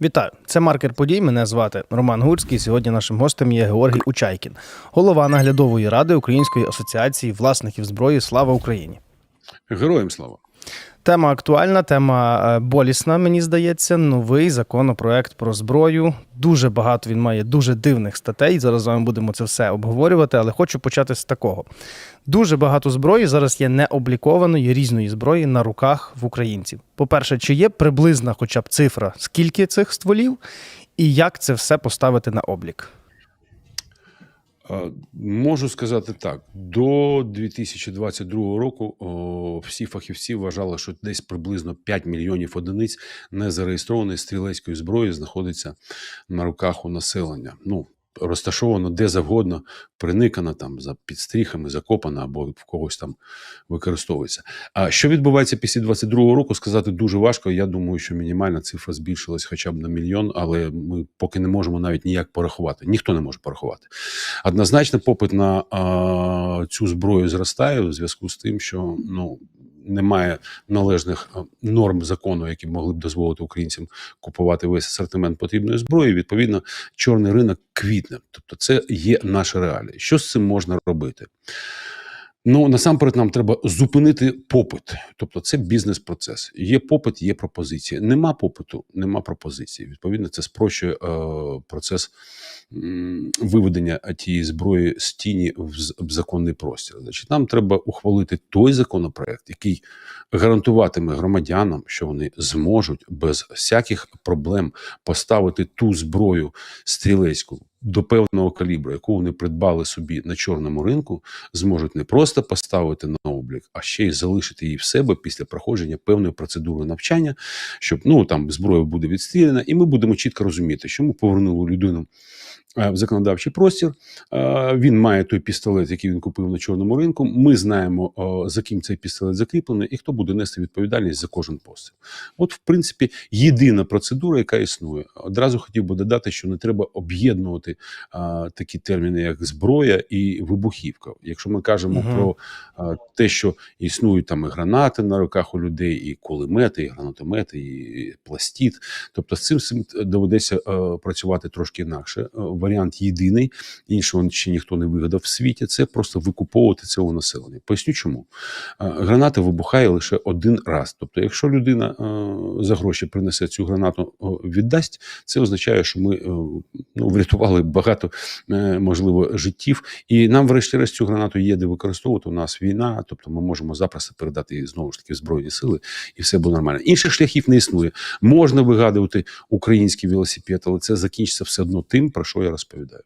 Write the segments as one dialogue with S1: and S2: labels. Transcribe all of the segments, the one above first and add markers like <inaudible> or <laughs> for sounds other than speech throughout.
S1: Вітаю, це маркер подій. Мене звати Роман Гурський. Сьогодні нашим гостем є Георгій Учайкін, голова наглядової ради Української асоціації власників зброї Слава Україні.
S2: Героям слава.
S1: Тема актуальна, тема е, болісна, мені здається. Новий законопроект про зброю. Дуже багато він має дуже дивних статей. Зараз з вами будемо це все обговорювати, але хочу почати з такого. Дуже багато зброї зараз є необлікованої різної зброї на руках в українців. По-перше, чи є приблизна хоча б цифра, скільки цих стволів, і як це все поставити на облік?
S2: Можу сказати так: до 2022 року всі фахівці вважали, що десь приблизно 5 мільйонів одиниць незареєстрованої стрілецької зброї знаходиться на руках у населення. Ну, розташовано де завгодно, приникано там за підстріхами, закопано або в когось там використовується. А що відбувається після 22 року, сказати дуже важко. Я думаю, що мінімальна цифра збільшилась хоча б на мільйон, але ми поки не можемо навіть ніяк порахувати. Ніхто не може порахувати. Однозначно, попит на а, цю зброю зростає у зв'язку з тим, що ну. Немає належних норм закону, які могли б дозволити українцям купувати весь асортимент потрібної зброї. Відповідно, чорний ринок квітне. Тобто, це є наша реалія. Що з цим можна робити? Ну насамперед нам треба зупинити попит, тобто це бізнес-процес. Є попит, є пропозиція. Нема попиту, нема пропозиції. Відповідно, це спрощує е, процес м, виведення тієї зброї з тіні в, в законний простір. Значить, нам треба ухвалити той законопроект, який гарантуватиме громадянам, що вони зможуть без всяких проблем поставити ту зброю стрілецьку до певного калібру, яку вони придбали собі на чорному ринку, зможуть не просто поставити на облік, а ще й залишити її в себе після проходження певної процедури навчання, щоб ну там зброя буде відстріляна, і ми будемо чітко розуміти, що ми повернули людину. Е, В законодавчий простір Е, він має той пістолет, який він купив на чорному ринку. Ми знаємо, за ким цей пістолет закріплений, і хто буде нести відповідальність за кожен постріл. От, в принципі, єдина процедура, яка існує. Одразу хотів би додати, що не треба об'єднувати такі терміни, як зброя і вибухівка. Якщо ми кажемо
S1: Мгм.
S2: про а, те, що існують там і гранати на руках у людей, і кулемети, і гранатомети, і пластіт. Тобто з цим доведеться е, працювати трошки інакше. Е, Варіант єдиний, іншого ще ніхто не вигадав в світі. Це просто викуповувати у населення. Поясню, чому Е, граната вибухає лише один раз. Тобто, якщо людина е, за гроші принесе цю гранату, віддасть, це означає, що ми е, ну, врятували багато е, можливо життів, і нам, врешті-решт, цю гранату є де використовувати. У нас війна, тобто ми можемо запросто передати її знову ж таки в збройні сили, і все буде нормально. Інших шляхів не існує. Можна вигадувати український велосипед, але це закінчиться все одно тим, про що я розповідаю.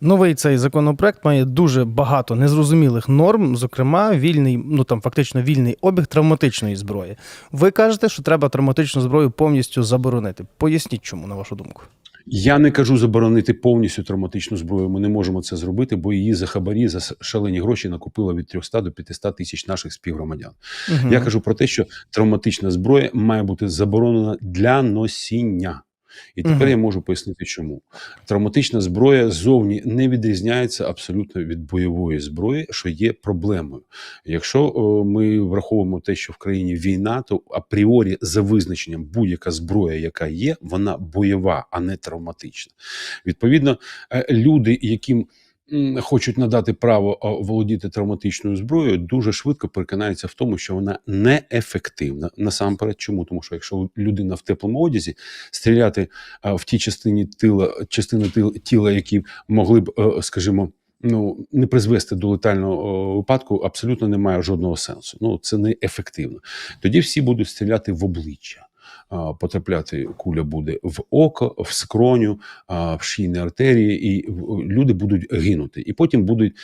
S1: Новий цей законопроект має дуже багато незрозумілих норм, зокрема, вільний, ну там фактично вільний обіг травматичної зброї. Ви кажете, що треба травматичну зброю повністю заборонити. Поясніть, чому на вашу думку.
S2: Я не кажу заборонити повністю травматичну зброю. Ми не можемо це зробити, бо її за хабарі за шалені гроші накупило від 300 до 500 тисяч наших співгромадян.
S1: Мгм.
S2: Я кажу про те, що травматична зброя має бути заборонена для носіння. І тепер
S1: угу.
S2: я можу пояснити, чому травматична зброя зовні не відрізняється абсолютно від бойової зброї, що є проблемою. Якщо о, ми враховуємо те, що в країні війна, то апріорі за визначенням будь-яка зброя, яка є, вона бойова, а не травматична. Відповідно, е, люди, яким хочуть надати право володіти травматичною зброєю, дуже швидко переконаються в тому, що вона неефективна. Насамперед, чому? Тому що якщо людина в теплому одязі стріляти в ті частині тила, частини тіла, які могли б, е, скажімо. Ну, не призвести до летального випадку абсолютно немає жодного сенсу. Ну це не ефективно. Тоді всі будуть стріляти в обличчя. Потрапляти куля буде в око, в скроню, в шийні артерії, і люди будуть гинути. І потім будуть,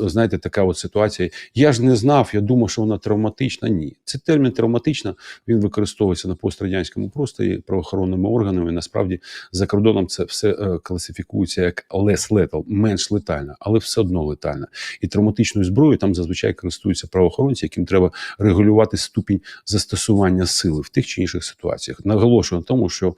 S2: знаєте, така от ситуація. Я ж не знав, я думав, що вона травматична. Ні, це термін травматична. Він використовується на пострадянському просторі правоохоронними органами. Насправді за кордоном це все е, класифікується як less lethal, менш летальна, але все одно летальна. І травматичною зброєю там зазвичай користуються правоохоронці, яким треба регулювати ступінь застосування сили в тих чи інших ситуаціях. Ситуаціях. Наголошую на тому, що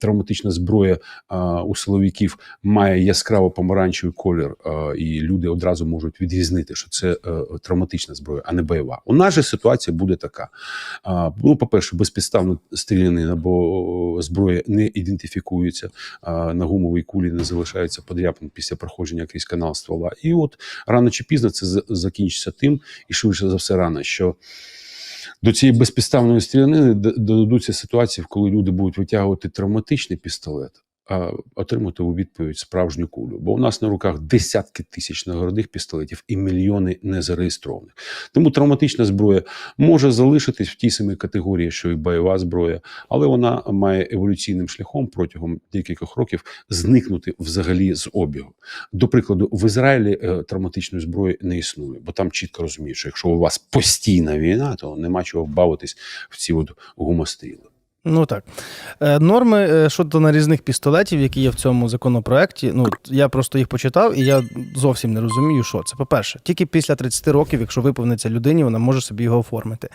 S2: травматична зброя а, у силовиків має яскраво помаранчевий колір, а, і люди одразу можуть відрізнити, що це е, травматична зброя, а не бойова. У нас же ситуація буде така: а, ну, по-перше, безпідставно стрілянин або зброя не ідентифікується, а, на гумовій кулі не залишається подряпин після проходження крізь канал ствола. І от рано чи пізно це закінчиться тим, і швидше за все рано, що до цієї безпідставної стрілянини додадуться ситуації, коли люди будуть витягувати травматичний пістолет, отримати у відповідь справжню кулю. Бо у нас на руках десятки тисяч нагородних пістолетів і мільйони незареєстрованих. Тому травматична зброя може залишитись в тій самій категорії, що і бойова зброя, але вона має еволюційним шляхом протягом декількох років зникнути взагалі з обігу. До прикладу, в Ізраїлі е, травматичної зброї не існує, бо там чітко розуміють, що якщо у вас постійна війна, то нема чого бавитись в ці от гумостріли.
S1: Ну так. Е, Норми е, щодо нарізних пістолетів, які є в цьому законопроекті, ну я просто їх почитав, і я зовсім не розумію, що це. По-перше, тільки після 30 років, якщо виповниться людині, вона може собі його оформити.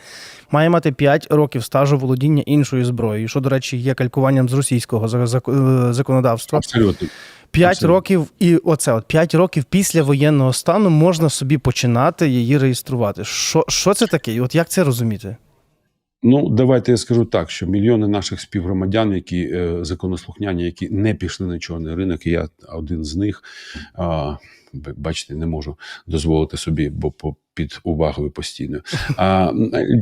S1: Має мати 5 років стажу володіння іншою зброєю, що, до речі, є калькуванням з російського е, законодавства.
S2: Абсолютно.
S1: 5
S2: Абсолютно.
S1: років, і оце от 5 років після воєнного стану можна собі починати її реєструвати. Що, що це таке? І от як це розуміти?
S2: Ну, давайте я скажу так, що мільйони наших співгромадян, які е, законослухняні, які не пішли на чорний ринок, я один з них. Е, бачите, не можу дозволити собі, бо по під увагою постійно. А,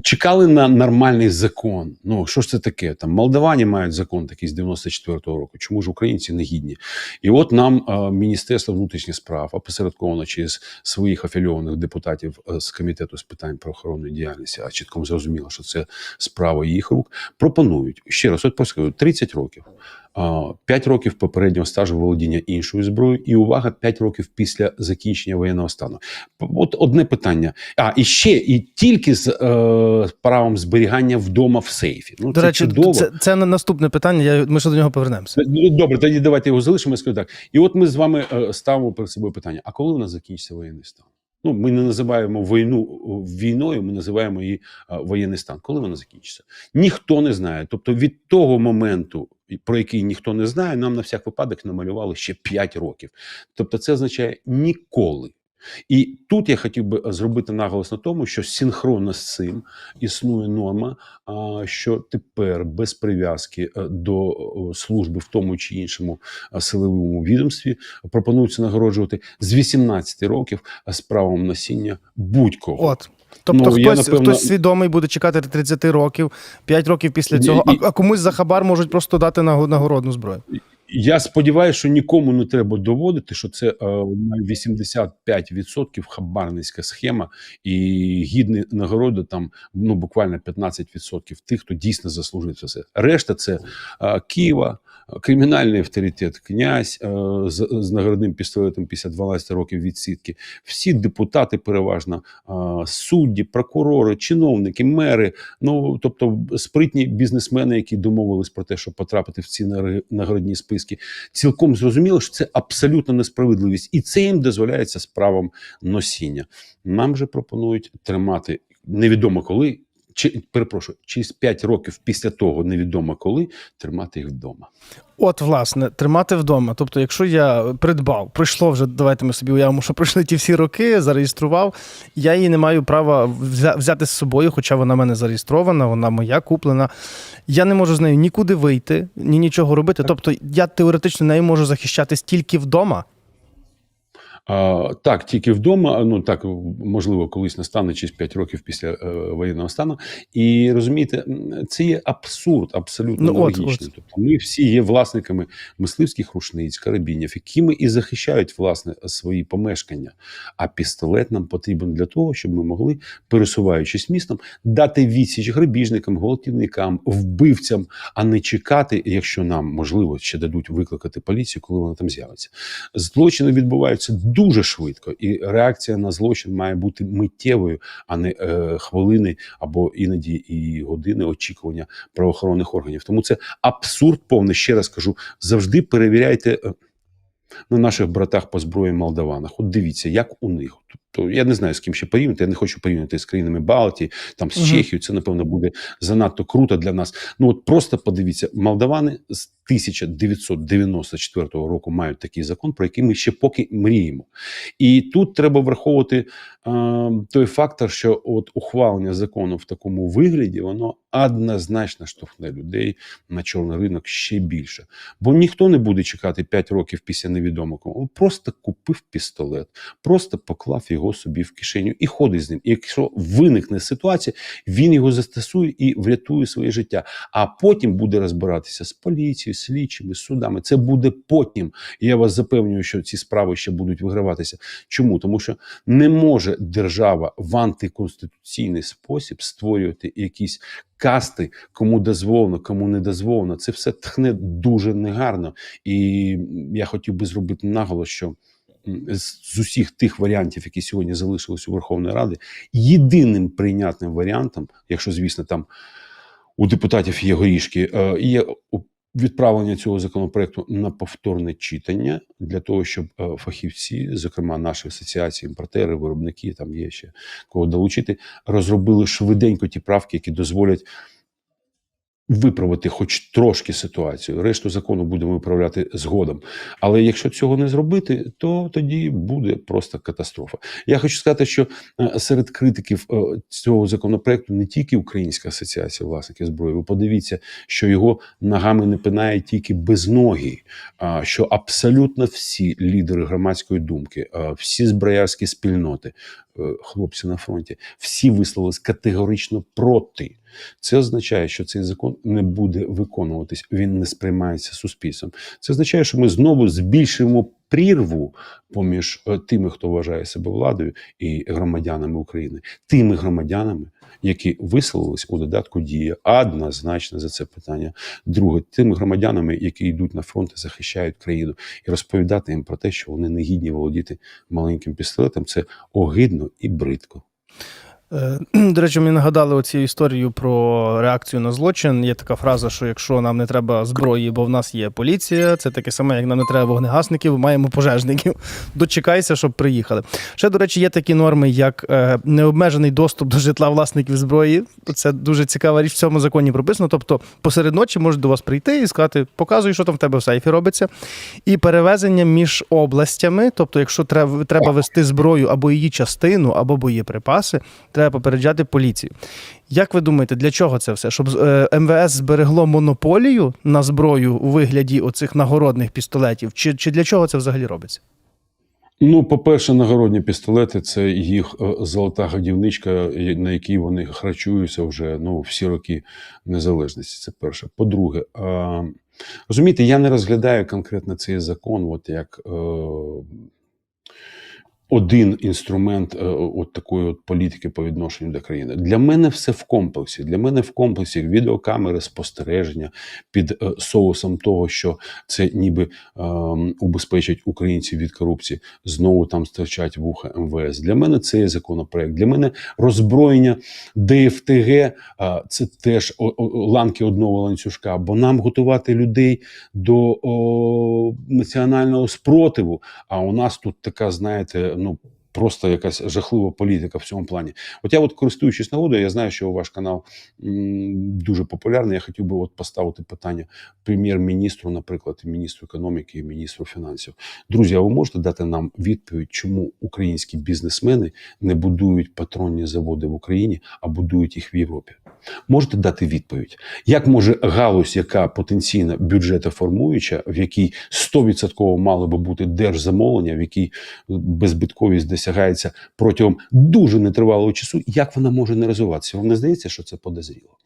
S2: чекали на нормальний закон. Ну що ж це таке? Там молдавані мають закон такий з 94-го року. Чому ж українці не гідні? І от нам а, Міністерство внутрішніх справ опосередковано через своїх афільованих депутатів е, з комітету з питань правоохоронної діяльності, а чітко зрозуміло, що це справа їх рук. Пропонують ще раз, от поскажу, 30 років. 5 років попереднього стажу володіння іншою зброєю, і увага 5 років після закінчення воєнного стану. От одне питання. А і ще і тільки з е, правом зберігання вдома в сейфі. Ну
S1: До
S2: це
S1: речі,
S2: чудово.
S1: це, це наступне питання. Я, ми ще до нього повернемося.
S2: Ну, Добре, тоді давайте його залишимо. Я скажу так. І от ми з вами е, ставимо перед собою питання: а коли у нас закінчиться воєнний стан? Ну, ми не називаємо війну е, війною, ми називаємо її е, воєнний стан. Коли вона закінчиться? Ніхто не знає. Тобто від того моменту, про який ніхто не знає, нам на всяк випадок намалювали ще 5 років. Тобто, це означає ніколи. І тут я хотів би зробити наголос на тому, що синхронно з цим існує норма, що тепер без прив'язки е, до служби в тому чи іншому е, силовому відомстві пропонується нагороджувати з 18 років е, з правом носіння будь-кого.
S1: От. Тобто
S2: Ну, я,
S1: хтось,
S2: напевно-
S1: хтось свідомий буде чекати 30 років, 5 років після цього,
S2: ні.
S1: а, а комусь за хабар можуть просто дати наго- нагородну зброю.
S2: Я сподіваюся, що нікому не треба доводити, що це е, на 85% хабарницька схема, і гідні нагороди там ну буквально 15% тих, хто дійсно заслужив це. Решта це е, Києва, кримінальний авторитет, князь е, з, з нагородним пістолетом після 12 років відсідки. Всі депутати, переважно е, судді, прокурори, чиновники, мери. Ну тобто спритні бізнесмени, які домовились про те, щоб потрапити в ці нагородні списки, цілком зрозуміло, що це абсолютно несправедливість, і це їм дозволяється з правом носіння. Нам же пропонують тримати невідомо коли. Чи перепрошую, через 5 років після того невідомо коли тримати їх вдома.
S1: От, власне, тримати вдома. Тобто, якщо я придбав, пройшло вже, давайте ми собі уявимо, що пройшли ті всі роки, зареєстрував, я її не маю права взя- взяти з собою, хоча вона в мене зареєстрована, вона моя куплена. Я не можу з нею нікуди вийти, ні нічого робити. Тобто, я теоретично нею можу захищатись тільки вдома.
S2: А, так, тільки вдома. Ну так можливо, колись настане через 5 років після е, воєнного стану. І розумієте, це є абсурд, абсолютно
S1: Ну, от,
S2: логічний.
S1: от.
S2: Тобто, ми всі є власниками мисливських рушниць, карабінів, якими і захищають власне свої помешкання. А пістолет нам потрібен для того, щоб ми могли, пересуваючись містом, дати відсіч грабіжникам, гвалтівникам, вбивцям, а не чекати, якщо нам можливо ще дадуть викликати поліцію, коли вона там з'явиться. Злочини відбуваються дуже швидко, і реакція на злочин має бути миттєвою, а не е, хвилини або іноді і години очікування правоохоронних органів. Тому це абсурд повний. Ще раз кажу: завжди перевіряйте. На наших братах по зброї молдаванах. От дивіться, як у них. Тобто я не знаю, з ким ще порівняти. Я не хочу порівняти з країнами Балтії, там з
S1: Мгм.
S2: Чехією. Це напевно буде занадто круто для нас. Ну от просто подивіться, молдавани з 1994 року мають такий закон, про який ми ще поки мріємо. І тут треба враховувати е, той фактор, що от ухвалення закону в такому вигляді, воно однозначно штовхне людей на чорний ринок ще більше. Бо ніхто не буде чекати 5 років після невідомого. Кого. Він Просто купив пістолет, просто поклав його собі в кишеню і ходить з ним. І якщо виникне ситуація, він його застосує і врятує своє життя. А потім буде розбиратися з поліцією, слідчими, судами. Це буде потім. Я вас запевнюю, що ці справи ще будуть виграватися. Чому? Тому що не може держава в антиконституційний спосіб створювати якісь касти, кому дозволено, кому не дозволено. Це все тхне дуже негарно. І я хотів би зробити наголос, що з усіх тих варіантів, які сьогодні залишились у Верховної Ради, єдиним прийнятним варіантом, якщо звісно там у депутатів є горішки, е, є відправлення цього законопроекту на повторне читання для того, щоб е, фахівці, зокрема наші асоціації, імпортери, виробники, там є ще кого долучити, розробили швиденько ті правки, які дозволять. Виправити хоч трошки ситуацію, решту закону будемо виправляти згодом. Але якщо цього не зробити, то тоді буде просто катастрофа. Я хочу сказати, що е, серед критиків е, цього законопроекту не тільки Українська асоціація власників зброї. Ви подивіться, що його ногами не пинає тільки безногий, а що абсолютно всі лідери громадської думки, всі зброярські спільноти, е, хлопці на фронті, всі висловились категорично проти. Це означає, що цей закон не буде виконуватись, він не сприймається суспільством. Це означає, що ми знову збільшуємо прірву поміж е, тими, хто вважає себе владою, і громадянами України, тими громадянами, які висловились у додатку дія однозначно за це питання. Друге, тими громадянами, які йдуть на фронт і захищають країну, і розповідати їм про те, що вони не гідні володіти маленьким пістолетом, це огидно і бридко.
S1: Е, <clears throat> До речі, мені нагадали оцю історію про реакцію на злочин. Є така фраза, що якщо нам не треба зброї, бо в нас є поліція, це таке саме, як нам не треба вогнегасників, маємо пожежників. <laughs> Дочекайся, щоб приїхали. Ще, до речі, є такі норми, як е, необмежений доступ до житла власників зброї. Це дуже цікава річ в цьому законі прописано. Тобто, посеред ночі можуть до вас прийти і сказати, показуй, що там в тебе в сейфі робиться. І перевезення між областями, тобто, якщо треба, вести зброю або її частину, або боєприпаси, треба попереджати поліцію. Як ви думаєте, для чого це все? Щоб е, МВС зберегло монополію на зброю у вигляді оцих нагородних пістолетів? Чи, чи для чого це взагалі робиться?
S2: Ну, по-перше, нагородні пістолети це їх е, золота годівничка, на якій вони харчуються вже ну, всі роки незалежності. Це перше. По-друге, е, розумієте, я не розглядаю конкретно цей закон, от як. Е, один інструмент е, от такої от політики по відношенню до країни. Для мене все в комплексі. Для мене в комплексі відеокамери спостереження під е, соусом того, що це ніби е, убезпечить українців від корупції. Знову там стирчать вуха МВС. Для мене це є законопроект. Для мене роззброєння ДФТГ е, це теж о- о- ланки одного ланцюжка. Бо нам готувати людей до о, національного спротиву. А у нас тут така, знаєте, ну. Просто якась жахлива політика в цьому плані. От я, от користуючись нагодою, я знаю, що ваш канал дуже популярний. Я хотів би от поставити питання прем'єр-міністру, наприклад, міністру економіки і міністру фінансів. Друзі, а ви можете дати нам відповідь, чому українські бізнесмени не будують патронні заводи в Україні, а будують їх в Європі? Можете дати відповідь, як може галузь, яка потенційно бюджетоформуюча, в якій 100% мало би бути держзамовлення, в якій беззбитковість досягається протягом дуже нетривалого часу, як вона може не розвиватися? Вам не здається, що це подозріло?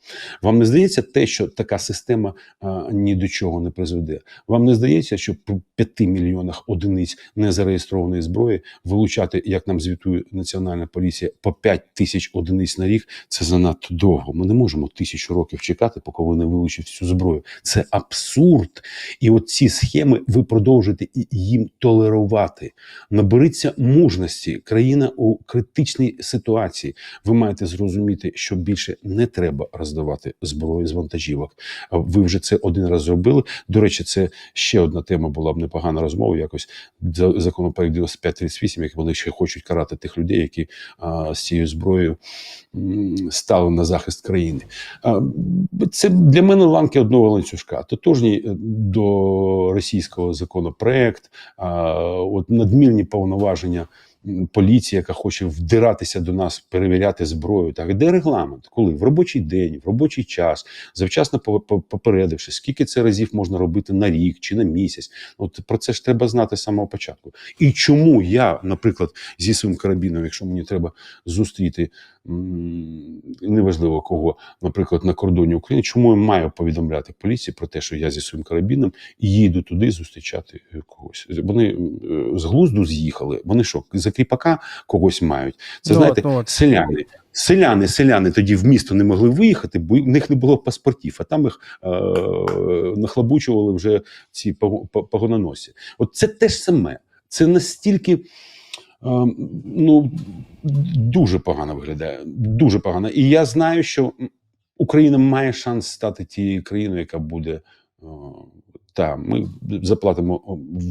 S2: Вам не здається те, що така система а, ні до чого не призведе? Вам не здається, що при 5 мільйонах одиниць незареєстрованої зброї вилучати, як нам звітує Національна поліція, по 5 тисяч одиниць на рік це занадто довго. Ми не можемо тисячу років чекати, поки вони вилучать всю зброю. Це абсурд. І от ці схеми ви продовжуєте їм толерувати. Наберіться мужності. Країна у критичній ситуації. Ви маєте зрозуміти, що більше не треба роздавати роздавати зброю з вантажівок. Ви вже це один раз зробили. До речі, це ще одна тема була б непогана розмова. Якось за- законопроект 9538, як вони ще хочуть карати тих людей, які а, з цією зброєю стали на захист країни. А, Це для мене ланки одного ланцюжка. Тотожній е, до російського законопроект, а, от надмірні повноваження м, поліції, яка хоче вдиратися до нас, перевіряти зброю. Так де регламент? Коли в робочий день, в робочий час, завчасно по- по- попередивши, скільки це разів можна робити на рік чи на місяць. От про це ж треба знати з самого початку. І чому я, наприклад, зі своїм карабіном, якщо мені треба зустріти неважливо кого, наприклад, на кордоні України, чому я маю повідомляти поліції про те, що я зі своїм карабіном їду туди зустрічати е, когось? Вони е, з глузду з'їхали. Вони що, за кріпака когось мають? Це знаєте, селяни. Селяни, селяни тоді в місто не могли виїхати, бо в них не було паспортів, а там їх е, нахлабучували вже ці пого- по- От це те ж саме. Це настільки. Е, Ну, дуже погано виглядає. Дуже погано. І я знаю, що Україна має шанс стати тією країною, яка буде. е, Та, ми заплатимо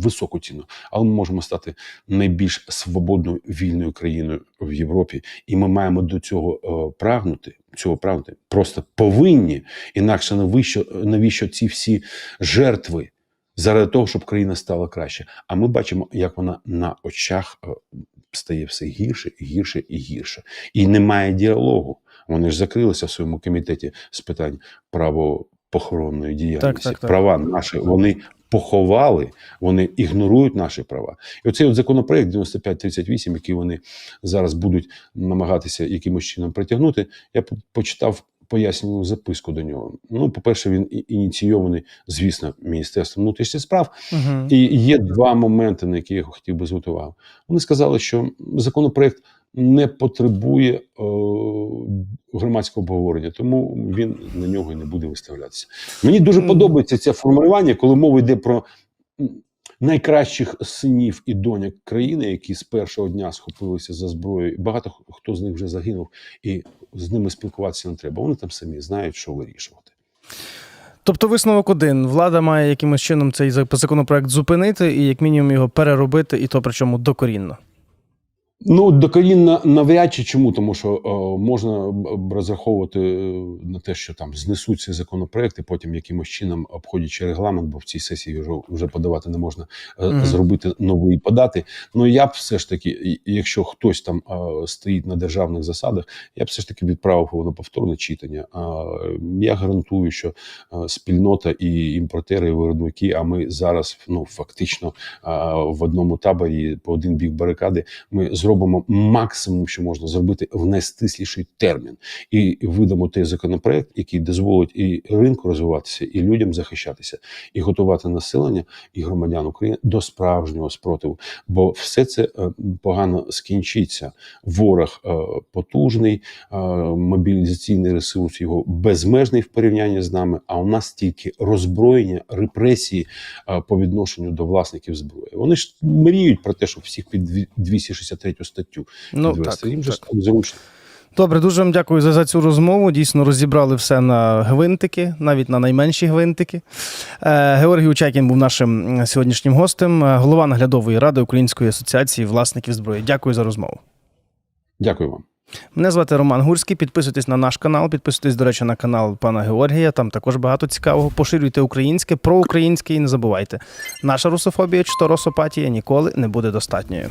S2: високу ціну, але ми можемо стати найбільш свободною вільною країною в Європі, і ми маємо до цього е, прагнути. Цього прагнути просто повинні. Інакше навіщо, навіщо ці всі жертви заради того, щоб країна стала краще? А ми бачимо, як вона на очах е, стає все гірше, гірше і гірше, і немає діалогу. Вони ж закрилися в своєму комітеті з питань правопохоронної діяльності.
S1: так, так.
S2: Права наші вони поховали, вони ігнорують наші права. І оцей от законопроект 9538, який вони зараз будуть намагатися якимось чином притягнути, я почитав. Пояснювальну записку до нього. Ну, по-перше, він ініційований, звісно, Міністерством внутрішніх справ.
S1: Угу.
S2: І є два моменти, на які я хотів би звернути увагу. Вони сказали, що законопроект не потребує е, громадського обговорення, тому він на нього і не буде виставлятися. Мені дуже подобається це формулювання, коли мова йде про найкращих синів і доньок країни, які з першого дня схопилися за зброю. Багато хто з них вже загинув, і з ними спілкуватися не треба. Вони там самі знають, що вирішувати.
S1: Тобто висновок один: влада має якимось чином цей законопроект зупинити і як мінімум його переробити, і то причому докорінно.
S2: Ну, докорінно навряд чи чому, тому що е, можна розраховувати е, на те, що там знесуть цей законопроект потім якимось чином, обходячи регламент, бо в цій сесії вже, вже подавати не можна,
S1: Мгм.
S2: зробити новий подати. Ну я б все ж таки, якщо хтось там е, стоїть на державних засадах, я б все ж таки відправив його на повторне читання. А я гарантую, що е, спільнота і імпортери, і виробники, а ми зараз ну фактично е, в одному таборі по один бік барикади ми зробимо зробимо максимум, що можна зробити в найстисліший термін, і видамо той законопроект, який дозволить і ринку розвиватися, і людям захищатися, і готувати населення і громадян України до справжнього спротиву. Бо все це е, погано скінчиться. Ворог е, потужний, е, мобілізаційний ресурс його безмежний в порівнянні з нами. А у нас тільки роззброєння, репресії по відношенню до власників зброї. Вони ж мріють про те, щоб всіх під 263 будь-яку статтю.
S1: Ну, так,
S2: Їм же зручно.
S1: Добре, дуже вам дякую за, за цю розмову. Дійсно, розібрали все на гвинтики, навіть на найменші гвинтики. Е, Георгій Учакін був нашим сьогоднішнім гостем, е, голова наглядової ради Української асоціації власників зброї. Дякую за розмову.
S2: Дякую вам.
S1: Мене звати Роман Гурський. Підписуйтесь на наш канал, підписуйтесь, до речі, на канал пана Георгія. Там також багато цікавого. Поширюйте українське, проукраїнське і не забувайте. Наша русофобія чи то росопатія ніколи не буде достатньою.